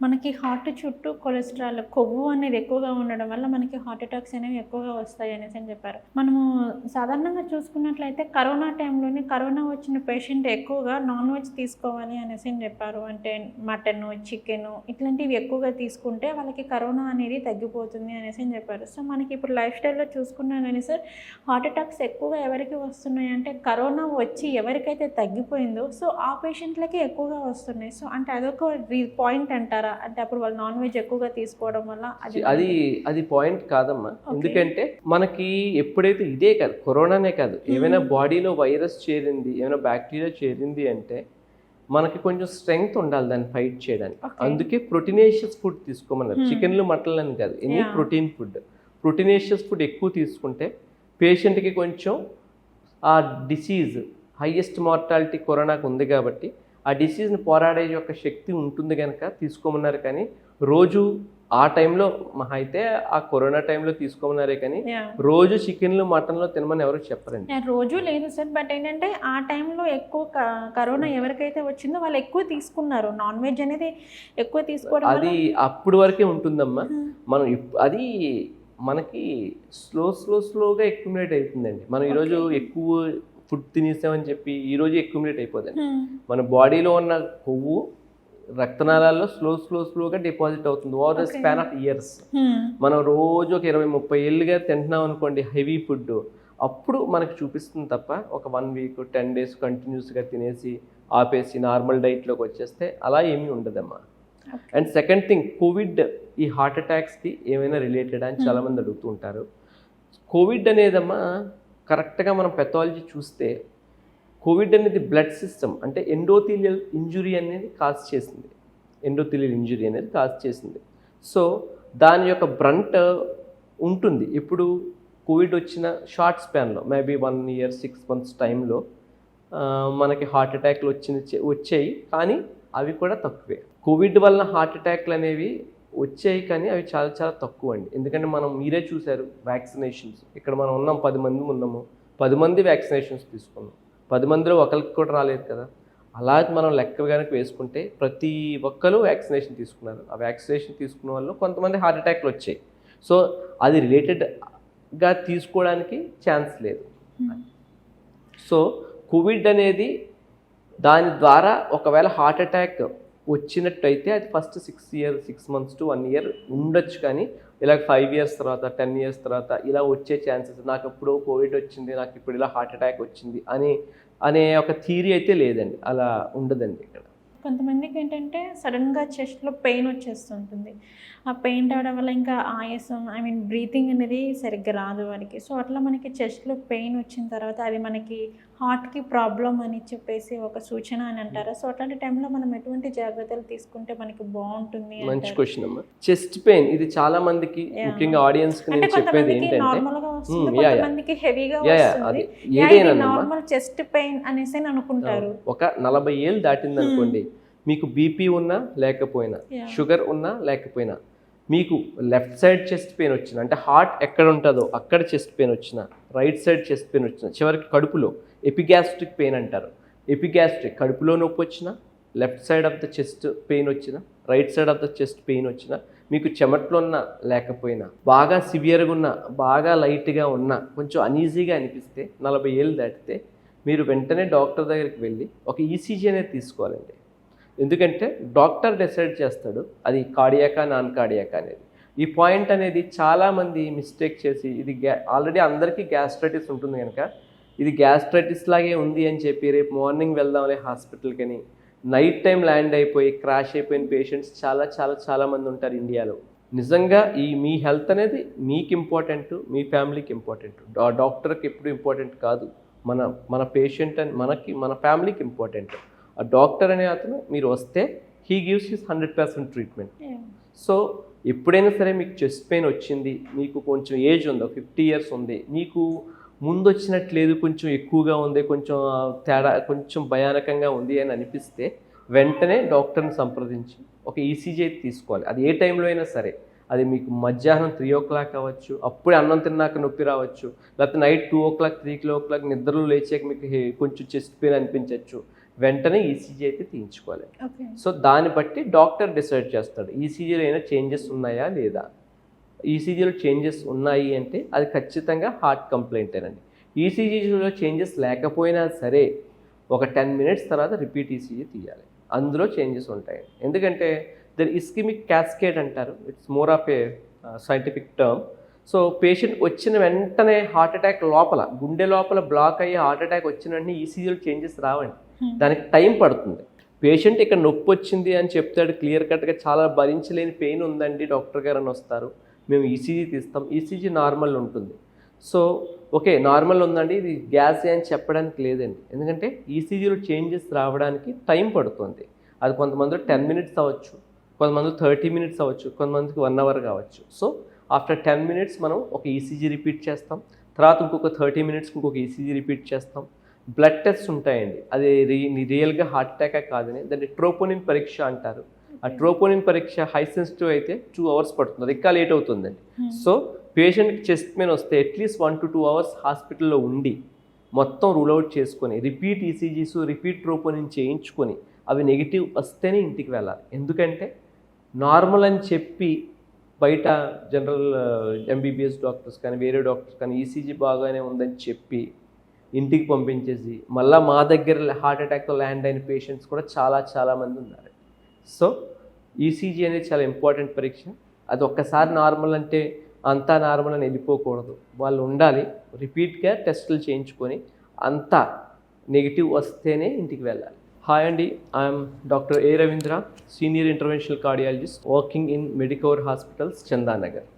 మనకి హార్ట్ చుట్టూ కొలెస్ట్రాల్ కొవ్వు అనేది ఎక్కువగా ఉండడం వల్ల మనకి హార్ట్ అటాక్స్ అనేవి ఎక్కువగా వస్తాయి అనేసి అని చెప్పారు. మనము సాధారణంగా చూసుకున్నట్లయితే కరోనా టైంలోనే కరోనా వచ్చిన పేషెంట్ ఎక్కువగా నాన్ వెజ్ తీసుకోవాలి అనేసి అని చెప్పారు. అంటే మటన్ చికెన్ ఇట్లాంటివి ఎక్కువగా తీసుకుంటే వాళ్ళకి కరోనా అనేది తగ్గిపోతుంది అనేసి అని చెప్పారు. సో మనకి ఇప్పుడు లైఫ్ స్టైల్లో చూసుకున్నా కానీ సార్ హార్ట్ అటాక్స్ ఎక్కువగా ఎవరికి వస్తున్నాయి అంటే కరోనా వచ్చి ఎవరికైతే తగ్గిపోయిందో సో ఆ పేషెంట్లకి ఎక్కువగా వస్తున్నాయి. సో అంటే అదొక పాయింట్ అంటారు. అంటే అప్పుడు వాళ్ళు నాన్ వెజ్ ఎక్కువగా తీసుకోవడం వల్ల అది అది అది పాయింట్ కాదమ్మా. ఎందుకంటే మనకి ఎప్పుడైతే ఇదే కాదు కరోనానే కాదు ఏమైనా బాడీలో వైరస్ చేరింది ఏమైనా బ్యాక్టీరియా చేరింది అంటే మనకి కొంచెం స్ట్రెంగ్త్ ఉండాలి దాన్ని ఫైట్ చేయడానికి. అందుకే ప్రోటీనేషియస్ ఫుడ్ తీసుకోమన్నారు. చికెన్లు మటన్లు అని కాదు any Yeah. Protein food proteinaceous food ఎక్కువ తీసుకుంటే పేషెంట్కి కొంచెం ఆ డిసీజ్ హైయెస్ట్ మార్టాలిటీ కరోనాకు ఉంది కాబట్టి ఆ డిసీజ్ని పోరాడే యొక్క శక్తి ఉంటుంది కనుక తీసుకోమన్నారు కానీ రోజు ఆ టైంలో మహా అయితే ఆ కరోనా టైంలో తీసుకోమన్నారే కానీ. రోజు చికెన్లు మటన్లు తినమని ఎవరు చెప్పరండి. రోజు లేదు సార్ బట్ ఏంటంటే ఆ టైంలో ఎక్కువ కరోనా ఎవరికైతే వచ్చిందో వాళ్ళు ఎక్కువ తీసుకున్నారు. నాన్ వెజ్ అనేది ఎక్కువ తీసుకోవడం అది అప్పుడు వరకే ఉంటుందమ్మా. Hmm. మనం అది మనకి స్లో స్లో స్లోగా ఎక్యుమిలేట్ అవుతుందండి మనం ఈరోజు ఎక్కువ ఫుడ్ తినేసామని చెప్పి ఈరోజు ఎక్యుమిలేట్ అయిపోతుంది. మన బాడీలో ఉన్న కొవ్వు రక్తనాళాల్లో స్లో స్లో స్లోగా డిపాజిట్ అవుతుంది over the. Span of years. మనం రోజు ఒక ఇరవై ముప్పై ఏళ్ళుగా తింటున్నాం అనుకోండి హెవీ ఫుడ్ అప్పుడు మనకు చూపిస్తుంది తప్ప ఒక వన్ వీక్ టెన్ డేస్ కంటిన్యూస్గా తినేసి ఆపేసి నార్మల్ డైట్లోకి వచ్చేస్తే అలా ఏమీ ఉండదమ్మా. అండ్ సెకండ్ థింగ్ కోవిడ్ ఈ హార్ట్ అటాక్స్కి ఏమైనా రిలేటెడ్ అని చాలామంది అడుగుతూ ఉంటారు కోవిడ్ అనేదమ్మా కరెక్ట్గా మనం పెథాలజీ చూస్తే కోవిడ్ అనేది బ్లడ్ సిస్టమ్ అంటే ఎండోథీలియల్ ఇంజురీ అనేది కాజ్ చేసింది. ఎండోథీలియల్ ఇంజురీ అనేది కాజ్ చేసింది. సో దాని యొక్క బ్రంట్ ఉంటుంది. ఇప్పుడు కోవిడ్ వచ్చిన short స్పాన్లో maybe one year six months టైంలో మనకి హార్ట్ అటాక్లు వచ్చిన వచ్చాయి. కానీ అవి కూడా తక్కువే. కోవిడ్ వలన హార్ట్ అటాక్లు అనేవి వచ్చాయి కానీ అవి చాలా చాలా తక్కువ అండి ఎందుకంటే మనం మీరే చూశారు వ్యాక్సినేషన్స్ ఇక్కడ మనం ఉన్నాం పది మంది ఉన్నాము. పది మంది వ్యాక్సినేషన్స్ తీసుకున్నాం. పది మందిలో ఒకరికి కూడా రాలేదు కదా. అలా మనం లెక్క కనుక వేసుకుంటే ప్రతి ఒక్కరు వ్యాక్సినేషన్ తీసుకున్నారు. ఆ వ్యాక్సినేషన్ తీసుకున్న వాళ్ళు కొంతమంది హార్ట్ అటాక్లు వచ్చాయి. సో అది రిలేటెడ్గా తీసుకోవడానికి ఛాన్స్ లేదు. Hmm. సో కోవిడ్ అనేది దాని ద్వారా ఒకవేళ హార్ట్ అటాక్ వచ్చినట్టయితే అది first six year six months to one year ఉండొచ్చు కానీ ఇలా ఫైవ్ ఇయర్స్ తర్వాత టెన్ ఇయర్స్ తర్వాత ఇలా వచ్చే ఛాన్సెస్ నాకు ఎప్పుడో కోవిడ్ వచ్చింది నాకు ఇప్పుడు ఇలా హార్ట్ అటాక్ వచ్చింది అని అనే ఒక థీరీ అయితే లేదండి. అలా ఉండదండి ఇక్కడ. కొంతమందికి ఏంటంటే సడన్గా చెస్ట్లో పెయిన్ వచ్చేస్తుంటుంది. ఆ పెయిన్ రావడం వల్ల ఇంకా ఆయాసం ఐ మీన్ బ్రీతింగ్ అనేది సరిగ్గా రాదు వారికి. సో అట్లా మనకి చెస్ట్లో పెయిన్ వచ్చిన తర్వాత అది మనకి హార్ట్కి ప్రాబ్లం అని చెప్పేసి ఒక సూచన అని అంటారు? సో అట్లాంటి టైంలో మనం ఎటువంటి జాగ్రత్తలు తీసుకుంటే మనకి బాగుంటుంది మంచి క్వశ్చన్ అమ్మా. చెస్ట్ పెయిన్ ఇది చాలా మందికి. ముఖ్యంగా ఆడియన్స్కి నేను చెప్పేది ఏంటంటే హెవీగా ఏదైనా నార్మల్ చెస్ట్ పెయిన్ అనేసి అని అనుకుంటారు. ఒక నలభై ఏళ్ళు దాటింది అనుకోండి మీకు బీపీ ఉన్నా లేకపోయినా. షుగర్ ఉన్నా లేకపోయినా మీకు లెఫ్ట్ సైడ్ చెస్ట్ పెయిన్ వచ్చిన అంటే హార్ట్ ఎక్కడ ఉంటుందో అక్కడ చెస్ట్ పెయిన్ వచ్చిన రైట్ సైడ్ చెస్ట్ పెయిన్ వచ్చిన చివరికి కడుపులో ఎపిగ్యాస్ట్రిక్ పెయిన్ అంటారు. ఎపిగ్యాస్ట్రిక్ కడుపులో నొప్పి వచ్చిన left side of the chest pain వచ్చిన right side of the chest pain వచ్చిన మీకు చెమట్లో ఉన్న లేకపోయినా బాగా సివియర్గా ఉన్న బాగా లైట్గా ఉన్న కొంచెం అనీజీగా అనిపిస్తే నలభై ఏళ్ళు దాటితే మీరు వెంటనే డాక్టర్ దగ్గరికి వెళ్ళి ఒక ఈసీజీ అనేది తీసుకోవాలండి. ఎందుకంటే డాక్టర్ డిసైడ్ చేస్తాడు అది కార్డియాకా నాన్ కార్డియాకా అనేది. ఈ పాయింట్ అనేది చాలామంది మిస్టేక్ చేసి ఇది గ్యా ఆల్రెడీ అందరికీ గ్యాస్ట్రైటిస్ ఉంటుంది కనుక ఇది గ్యాస్ట్రైటిస్ లాగే ఉంది అని చెప్పి రేపు మార్నింగ్ వెళ్దాంలే హాస్పిటల్కి అని. నైట్ టైం ల్యాండ్ అయిపోయి క్రాష్ అయిపోయిన పేషెంట్స్ చాలా చాలా చాలా మంది ఉంటారు ఇండియాలో. నిజంగా ఈ మీ హెల్త్ అనేది మీకు ఇంపార్టెంట్ మీ ఫ్యామిలీకి ఇంపార్టెంట్ డాక్టర్కి ఎప్పుడు ఇంపార్టెంట్ కాదు. మన మన పేషెంట్ అని మనకి మన ఫ్యామిలీకి ఇంపార్టెంట్ ఆ డాక్టర్ అనే అతను మీరు వస్తే he gives his hundred percent treatment so ఎప్పుడైనా సరే మీకు చెస్ట్ పెయిన్ వచ్చింది మీకు కొంచెం ఏజ్ ఉంది ఫిఫ్టీ ఇయర్స్ ఉంది మీకు ముందు వచ్చినట్లేదు కొంచెం ఎక్కువగా ఉంది కొంచెం తేడా కొంచెం భయానకంగా ఉంది అని అనిపిస్తే వెంటనే డాక్టర్ని సంప్రదించి ఒక ఈసీజీ తీసుకోవాలి. అది ఏ టైంలో అయినా సరే. అది మీకు మధ్యాహ్నం త్రీ ఓ క్లాక్ అవ్వచ్చు అప్పుడే అన్నం తిన్నాక నొప్పి రావచ్చు లేకపోతే night two o'clock three o'clock నిద్రలో లేచాక మీకు కొంచెం చెస్ట్ పెయిన్ అనిపించవచ్చు వెంటనే ఈసీజీ అయితే తీయించుకోవాలి. సో దాన్ని బట్టి డాక్టర్ డిసైడ్ చేస్తాడు ఈసీజీలో అయినా చేంజెస్ ఉన్నాయా లేదా? ఈసీజీలో చేంజెస్ ఉన్నాయి అంటే అది ఖచ్చితంగా హార్ట్ కంప్లైంట్ ఏనండి. ఈసీజీలో చేంజెస్ లేకపోయినా సరే ఒక టెన్ మినిట్స్ తర్వాత రిపీట్ ఈసీజీ తీయాలి. అందులో చేంజెస్ ఉంటాయి ఎందుకంటే దర్ ఇస్కిమిక్ క్యాస్కేడ్ అంటారు. It's more of a scientific term so patient వచ్చిన వెంటనే హార్ట్ అటాక్ లోపల గుండె లోపల బ్లాక్ అయ్యి హార్ట్ అటాక్ వచ్చిన వెంటనే ఈసీజీలో చేంజెస్ రావండి. దానికి టైం పడుతుంది. పేషెంట్ ఇక్కడ నొప్పి వచ్చింది అని చెప్తాడు. క్లియర్ కట్గా చాలా భరించలేని పెయిన్ ఉందండి. డాక్టర్ గారు అని వస్తారు. మేము ఈసీజీ తీస్తాం. ఈసీజీ నార్మల్ ఉంటుంది. సో ఓకే నార్మల్ ఉందండి. ఇది గ్యాస్ అని చెప్పడానికి లేదండి. ఎందుకంటే ఈసీజీలో చేంజెస్ రావడానికి టైం పడుతుంది. అది కొంతమంది టెన్ మినిట్స్ అవ్వచ్చు. కొంతమంది థర్టీ మినిట్స్ అవ్వచ్చు. కొంతమందికి వన్ అవర్ కావచ్చు. సో ఆఫ్టర్ టెన్ మినిట్స్ మనం ఒక ఈసీజీ రిపీట్ చేస్తాం. తర్వాత ఇంకొక థర్టీ మినిట్స్కి ఇంకొక ఈసీజీ రిపీట్ చేస్తాం. బ్లడ్ టెస్ట్ ఉంటాయండి. అది రీ రియల్గా హార్ట్ అటాక్ కాదని. దాన్ని ట్రోపోనిన్ పరీక్ష అంటారు. ఆ ట్రోపోనిన్ పరీక్ష హై సెన్సిటివ్ అయితే టూ అవర్స్ పడుతుంది. అది ఇంకా లేట్ అవుతుందండి. సో పేషెంట్కి చెస్ట్ పెయిన్ వస్తే at least one to two hours హాస్పిటల్లో ఉండి మొత్తం రూల్ అవుట్ చేసుకొని రిపీట్ ఈసీజీస్ రిపీట్ ట్రోపోనిన్ చేయించుకొని అవి నెగిటివ్ వస్తేనే ఇంటికి వెళ్ళాలి. ఎందుకంటే నార్మల్ అని చెప్పి బయట జనరల్ ఎంబీబీఎస్ డాక్టర్స్ కానీ వేరే డాక్టర్స్ కానీ ఈసీజీ బాగానే ఉందని చెప్పి ఇంటికి పంపించేసి మళ్ళీ మా దగ్గర హార్ట్ అటాక్తో ల్యాండ్ అయిన పేషెంట్స్ కూడా చాలా చాలా మంది ఉన్నారు సో ఈసీజీ అనేది చాలా ఇంపార్టెంట్ పరీక్ష. అది ఒక్కసారి నార్మల్ అంటే అంతా నార్మల్ అని వెళ్ళిపోకూడదు. వాళ్ళు ఉండాలి రిపీట్గా టెస్టులు చేయించుకొని అంతా నెగిటివ్ వస్తేనే ఇంటికి వెళ్ళాలి. హాయ్ అండి I'm doctor A Ravindra senior interventional cardiologist working in Medicover hospitals Chandanagar